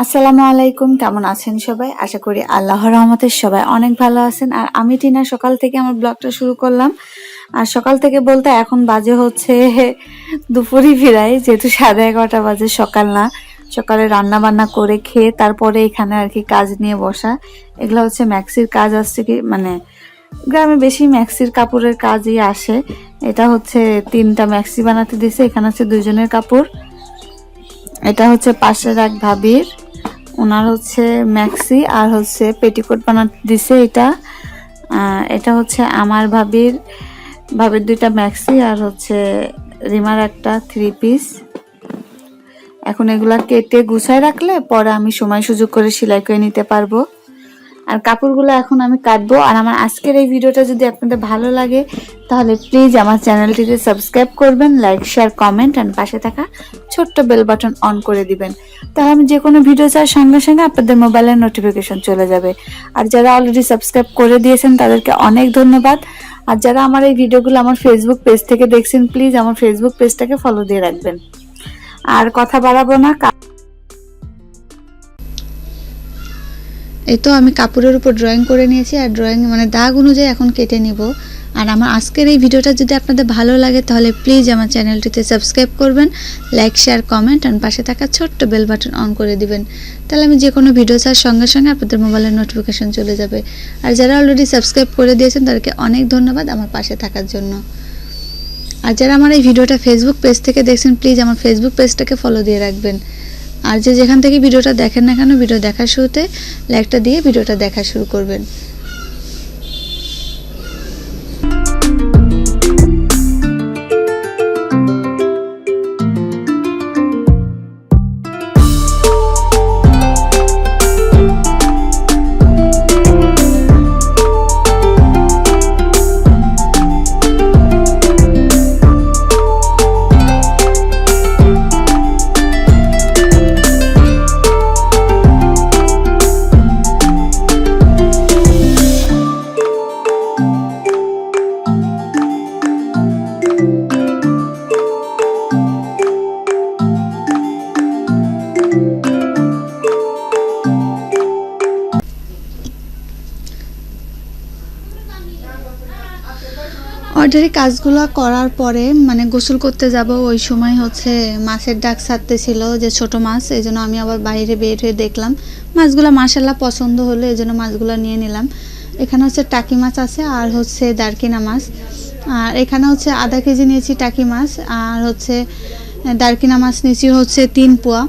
আসসালামু আলাইকুম, কেমন আছেন সবাই? আশা করি আল্লাহর রহমতের সবাই অনেক ভালো আছেন। আর আমি টিনা, সকাল থেকে আমার ব্লগটা শুরু করলাম। আর সকাল থেকে বলতে এখন বাজে হচ্ছে দুপুরই ফিরাই যেহেতু সাড়ে এগারোটা বাজে, সকাল না। সকালে রান্না বান্না করে খেয়ে তারপরে এখানে আর কি কাজ নিয়ে বসা। এগুলো হচ্ছে ম্যাক্সির কাজ আসছে কি মানে গ্রামে বেশি ম্যাক্সির কাপড়ের কাজই আসে। এটা হচ্ছে তিনটা ম্যাক্সি বানাতে দিছে এখানে হচ্ছে দুজনের কাপড়। এটা হচ্ছে পাশের এক ভাবির। ওনার হচ্ছে ম্যাক্সি আর হচ্ছে পেটিকোট বানাতে দিছে এটা। এটা হচ্ছে আমার ভাবির ভাবির দুইটা ম্যাক্সি আর হচ্ছে রিমার একটা থ্রি পিস এখন এগুলা কেটে গুছায় রাখলে পরে আমি সময় সুযোগ করে সেলাই করে নিতে পারব। আর কাপড়গুলো এখন আমি কাটবো। আর আমার আজকের এই ভিডিওটা যদি আপনাদের ভালো লাগে, তাহলে প্লিজ আমার চ্যানেলটিতে সাবস্ক্রাইব করবেন লাইক শেয়ার কমেন্ট অ্যান্ড পাশে থাকা ছোট্ট বেল বাটন অন করে দিবেন। তাহলে আমি যে কোনো ভিডিও চাওয়ার সঙ্গে সঙ্গে আপনাদের মোবাইলের নোটিফিকেশন চলে যাবে। আর যারা অলরেডি সাবস্ক্রাইব করে দিয়েছেন, তাদেরকে অনেক ধন্যবাদ। আর যারা আমার এই ভিডিওগুলো আমার ফেসবুক পেজ থেকে দেখছেন প্লিজ আমার ফেসবুক পেজটাকে ফলো দিয়ে রাখবেন। আর কথা বাড়াবো না এই তো আমি কাপড়ের উপর ড্রয়িং করে নিয়েছি আর ড্রয়িং মানে দাগ অনুযায়ী এখন কেটে নিব। আর আমার আজকের এই ভিডিওটা যদি আপনাদের ভালো লাগে তাহলে প্লিজ আমার চ্যানেলটিতে সাবস্ক্রাইব করবেন লাইক শেয়ার কমেন্ট আর পাশে থাকা ছোট্ট বেল বাটন অন করে দিবেন। তাহলে আমি যে কোনো ভিডিও ছাড়ার সঙ্গে সঙ্গে আপনাদের মোবাইলের নোটিফিকেশন চলে যাবে। আর যারা অলরেডি সাবস্ক্রাইব করে দিয়েছেন তাদেরকে অনেক ধন্যবাদ আমার পাশে থাকার জন্য। আর যারা আমার এই ভিডিওটা ফেসবুক পেজ থেকে দেখছেন প্লিজ আমার ফেসবুক পেজটাকে ফলো দিয়ে রাখবেন। আর যে যেখান থেকে ভিডিওটা দেখেন না কেন, ভিডিও দেখার শুরুতে লাইকটা দিয়ে ভিডিওটা দেখা শুরু করবেন। অর্ডারি কাজগুলো করার পরে মানে গোসল করতে যাব, ওই সময় হচ্ছে মাছের ডাক ছিল যে ছোট মাছ, এই জন্য আমি আবার বাইরে বের হয়ে দেখলাম। মাছগুলো মাসাল্লাহ পছন্দ হলো, এই জন্য মাছগুলো নিয়ে নিলাম। এখানে হচ্ছে টাকি মাছ আছে আর হচ্ছে দারকিনা মাছ। আর এখানে হচ্ছে আধা কেজি নিয়েছি টাকি মাছ, আর হচ্ছে দারকিনা মাছ নিয়েছি হচ্ছে তিন পোয়া।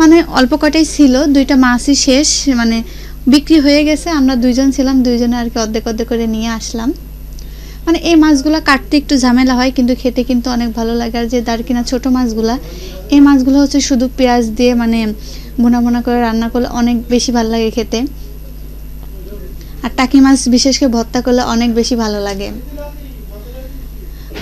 মানে অল্প কটাই ছিল, দুইটা মাছই শেষ মানে বিক্রি হয়ে গেছে, আমরা দুইজন ছিলাম, দুইজনে আর কি অর্ধেক অর্ধেক করে নিয়ে আসলাম। মানে এই মাছগুলো কাটতে একটু ঝামেলা হয়, কিন্তু খেতে কিন্তু অনেক ভালো লাগে। আর যে দারকিনা ছোট মাছগুলা, এই মাছগুলো হচ্ছে শুধু পেঁয়াজ দিয়ে মানে ভুনা ভুনা করে রান্না করলে অনেক বেশি ভালো লাগে খেতে। আর টাকি মাছ বিশেষ করে ভর্তা করলে অনেক বেশি ভালো লাগে।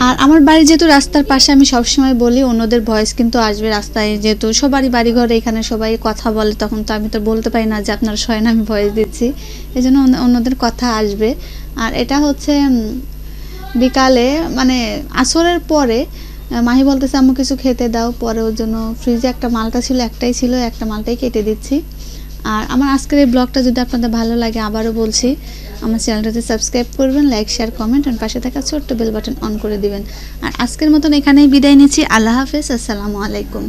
আর আমার বাড়ি যেহেতু রাস্তার পাশে, আমি সবসময় বলি, অন্যদের ভয়েস কিন্তু আসবে রাস্তায়। যেহেতু সবারই বাড়ি ঘরে এখানে সবাই কথা বলে, তখন তো আমি তো বলতে পারি না যে আপনারা শোয়েন আমি ভয়েস দিচ্ছি। এই জন্য অন্যদের কথা আসবে। আর এটা হচ্ছে বিকালে মানে আসরের পরে মাহি বলতেছে, আম্মু, কিছু খেতে দাও। পরে ওর জন্য ফ্রিজে একটা মালটা ছিল, একটাই ছিল, একটা মালটাই কেটে দিচ্ছি। আর আমার আজকের এই ব্লগটা যদি আপনাদের ভালো লাগে, আবারও বলছি, আমার চ্যানেলটাতে সাবস্ক্রাইব করবেন, লাইক, শেয়ার, কমেন্ট, আর পাশে থাকা ছোট্ট বেল বাটন অন করে দিবেন। আর আজকের মতন এখানেই বিদায় নিচ্ছি। আল্লাহ হাফেজ, আসসালামু আলাইকুম।